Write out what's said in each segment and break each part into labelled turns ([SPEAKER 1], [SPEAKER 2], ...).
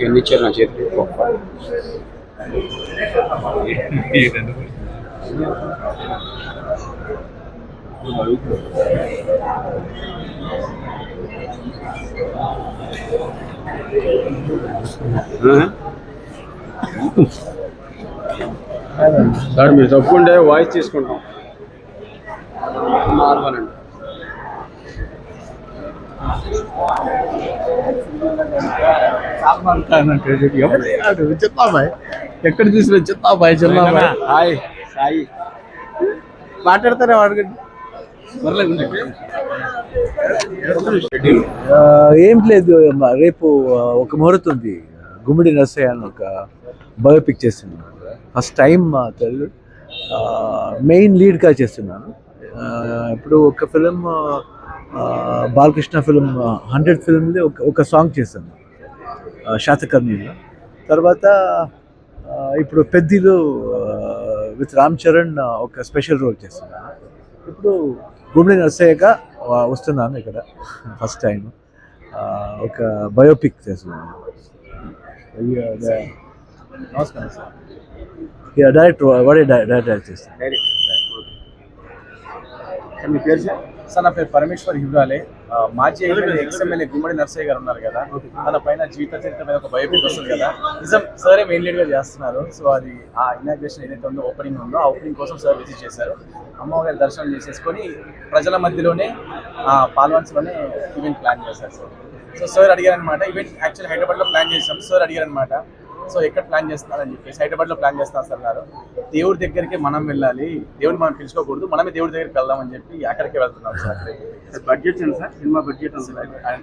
[SPEAKER 1] ఎన్ని ఇచ్చారు నా చేతికి సార్ మీరు తప్పుకుంటే వాయిస్ తీసుకుంటాం. నార్మల్ అండి
[SPEAKER 2] చిన్నాబాయ్ ఎక్కడ చూసిన చిన్నాబాయ్ చిన్నాబాయ్
[SPEAKER 1] హాయ్. సాయి
[SPEAKER 2] మాట్లాడతారా అడగండి ఏం లేదు రేపు ఒక ముహూర్తం ఉంది. గుమ్మిడి నర్సయ్య అని ఒక బయోపిక్ చేస్తున్నాను. ఫస్ట్ టైం మా తెలుగు మెయిన్ లీడ్గా చేస్తున్నాను. ఇప్పుడు ఒక ఫిలిం బాలకృష్ణ ఫిలిం హండ్రెడ్ ఫిలింది ఒక ఒక సాంగ్ చేశాను. శాతకర్ణిలో. తర్వాత ఇప్పుడు పెద్దిలో విత్ రామ్ చరణ్ ఒక స్పెషల్ రోల్ చేస్తున్నాను. ఇప్పుడు గుమ్మడి నరసయ్యగా ఆ, వస్తున్నాను ఇక్కడ ఫస్ట్ టైం ఒక బయోపిక్ చేస్తున్నాను. నమస్కారం సార్ ఇక డైరెక్ట్ వాడే డైరెక్ట్ చేస్తాను.
[SPEAKER 1] మీ పేరు సార్?
[SPEAKER 3] సార్ నా పేరు పరమేశ్వర్ హిబ్రాలే మాజీ MLA ex MLA Gummadi Narsaiah గారు ఉన్నారు కదా. తన పైన జీవిత చరిత్ర మీద ఒక బయోపిక్ వస్తుంది కదా. నిజం సరే మెయిన్ లీడ్గా చేస్తున్నారు. సో అది ఆ ఇనాగ్రేషన్ ఏదైతే ఉందో ఓపెనింగ్ ఉందో ఆ ఓపెనింగ్ కోసం సార్ విజిట్ చేశారు. అమ్మవారి దర్శనం చేసేసుకొని ప్రజల మధ్యలోనే ఆ పాల్వంచలోనే ఈవెంట్ ప్లాన్ చేశారు సార్. సో సార్ అడిగారనమాట ఈవెంట్ యాక్చువల్లీ హైదరాబాద్లో ప్లాన్ చేసాం సార్ అడిగారనమాట సో ఎక్కడ ప్లాన్ చేస్తున్నారని చెప్పేసి హైదరాబాద్లో ప్లాన్ చేస్తున్నారు సార్ అన్నారు దేవుడి దగ్గరికి మనం వెళ్ళాలి. దేవుడిని మనం పిలుచుకోకూడదు. మనమే దేవుడి దగ్గరికి వెళ్దామని చెప్పి అక్కడికే వెళ్తున్నాం
[SPEAKER 1] sir. Budget sir? Cinema budget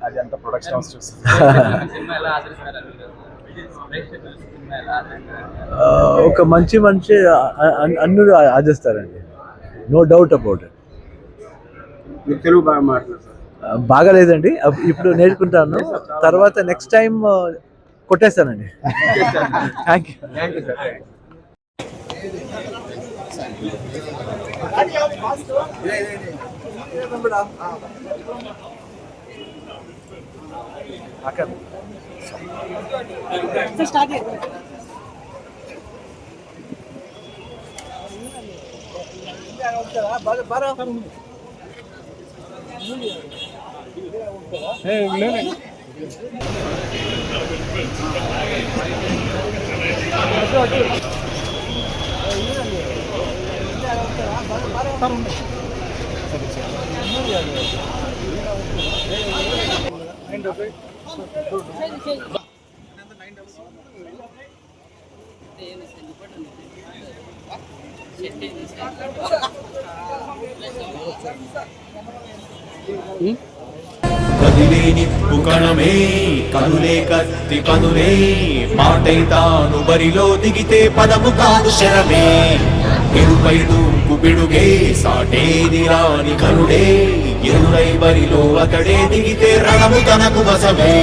[SPEAKER 3] అది- అంత ప్రొడక్షన్ హౌస్
[SPEAKER 2] ఒక మంచి మనిషి అన్ను ఆదిస్తారండి no doubt about
[SPEAKER 1] it Telugu బాగా మాట్లాడారు సార్
[SPEAKER 2] బాగాలేదండి. అప్- ఇప్పుడు నేర్చుకుంటాను. తర్వాత next time కొట్టేస్తానండి thank you
[SPEAKER 1] thank you sir
[SPEAKER 4] కదిలేని పుకణమే కనులే కత్తి పనులే మాటై తాను బరిలో దిగితే పదము కాదు శరమే. ఎరుపై దూకు బిడుగే సాటేది రాని కనుడే ఎరుడై బరిలో అతడే దిగితే రణము తనకు వసమే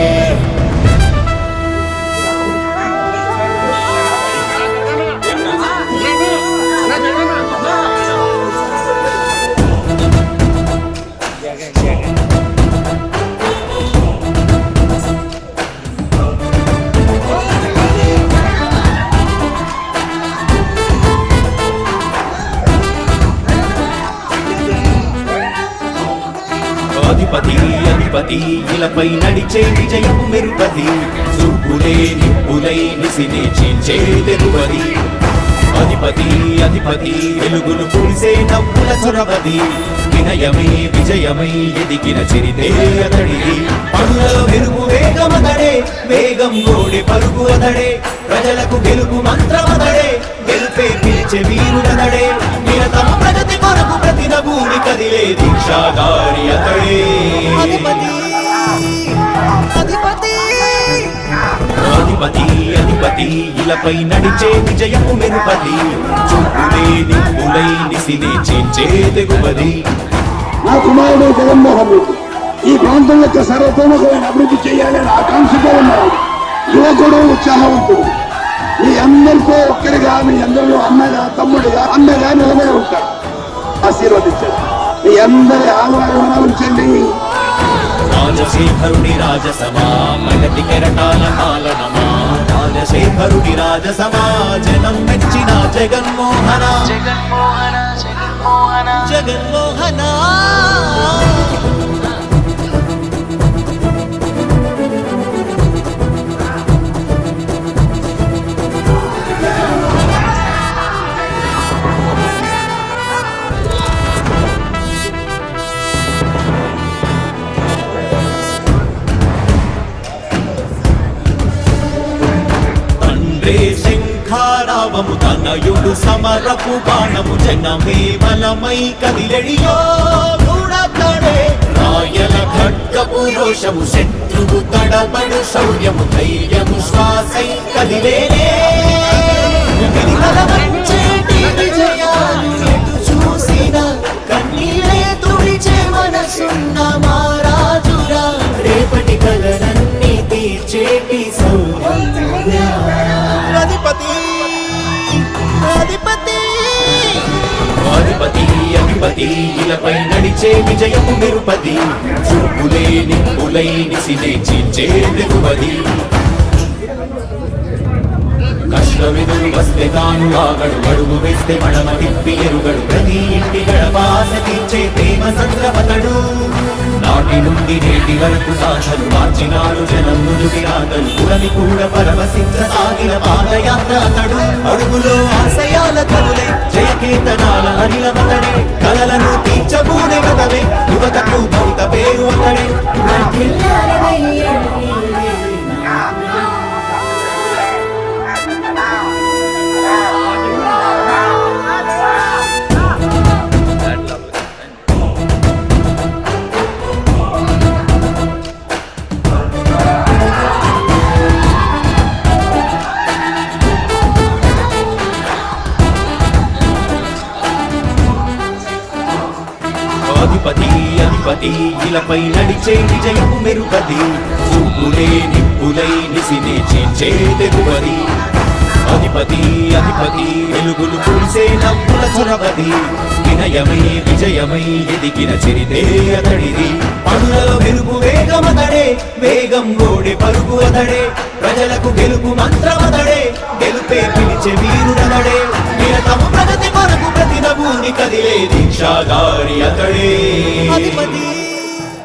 [SPEAKER 4] అధిపతి అధిపతి ఇలపై నడిచే విజయం మెరుపతి సుబ్బులే నిప్పులై నిసినే చీల్చే తెరువది అధిపతి అధిపతి వెలుగులు పులిసే నవ్వుల చొరవది. వినయమే విజయమై ఎదిగిన చరితే అతడిది. పనులలో మెరుగు వేగమతడే వేగం గోడి పరుగు అతడే. ప్రజలకు గెలుపు మంత్రమతడే గెలుపే పిలిచే వీరుడతడే. నిరతమ ప్రగతి కొరకు ప్రతి నభూమి కదిలే దీక్షాదారి అతడే.
[SPEAKER 5] అధిపతి అధిపతి
[SPEAKER 4] ఇలపై నడిచే విజయము మెరుపది చూపులే నిప్పులై నిసినే చేంచే తెగువది.
[SPEAKER 6] నా కుమారుడు జగన్మోహన్ రెడ్డి
[SPEAKER 5] ఈ ప్రాంతం యొక్క సర్వతోముఖమైన అభివృద్ధి చేయాలని ఆకాంక్షతో ఉన్నాడు. యువకుడు ఉత్సాహవంతుడు. మీ అందరితో ఒక్కరిగా మీ అందరిలో అన్నగా తమ్ముడిగా అన్నగా నిలబడి ఉంటాడు. ఆశీర్వదించండి. మీ అందరి ఆహ్వానం ఉంచండి
[SPEAKER 4] రాజశేఖరుడి రాజసమా ప్రగతి కెరటాల రాజశేఖరుడి రాజసమా జనం మెచ్చిన జగన్మోహన. జగన్మోహన జగన్మోహన. జగన్మోహన. తనయుడు సమరపు బాణము జనమే బలమై కదిలెడియో దూడతాడే. రాయల ఖడ్గపు రోషము శత్రువు తడబడు శౌర్యము ధైర్యము శ్వాసై కదిలేనే. చూసిన వచ్చేటి కన్నీరే తుడిచే మనసున్న అధిపతి ఇలపై నడిచే విజయము నిరుపది. చూపులే నిప్పులై నిసినే చీల్చే కష్టమెదురు వస్తే తాను ఆగడు అడుగు వేస్తే మడమ తిప్పి ఎరుగడు. ప్రతి ఇంటి గడపాస తీర్చే ప్రేమ సంద్రపతడు. నాటి నుండి నేటి వరకు సాధలు మార్చినాడు జనం నుదుటి రాతలు. పురమి కూడా పరవశించ సాగిన పాదయాత్ర అతడు. అడుగులో ఆశయాల కలులే జయకేతనాల అనిలమతడే కలలను తీర్చబూనే కదవే యువతకు భౌత పేరు అధిపతి ఇలపై నడిచే విజయము మెరుగది చూపులే నిప్పులై నిసినే చేచే తెగువది. అధిపతి అధిపతి వెలుగులు కురిసే నవ్వుల చొరవది వినయమై విజయమై ఎదిగిన చరితే అతడిది. పనులలో మెరుగు వేగమతడే వేగం ఓడే పరుగు అతడే. ప్రజలకు గెలుపు మంత్రమతడే గెలుపే పిలిచే వీరుడ నిరతము కదిలే దీక్షాగారి అతడే. అధిపతి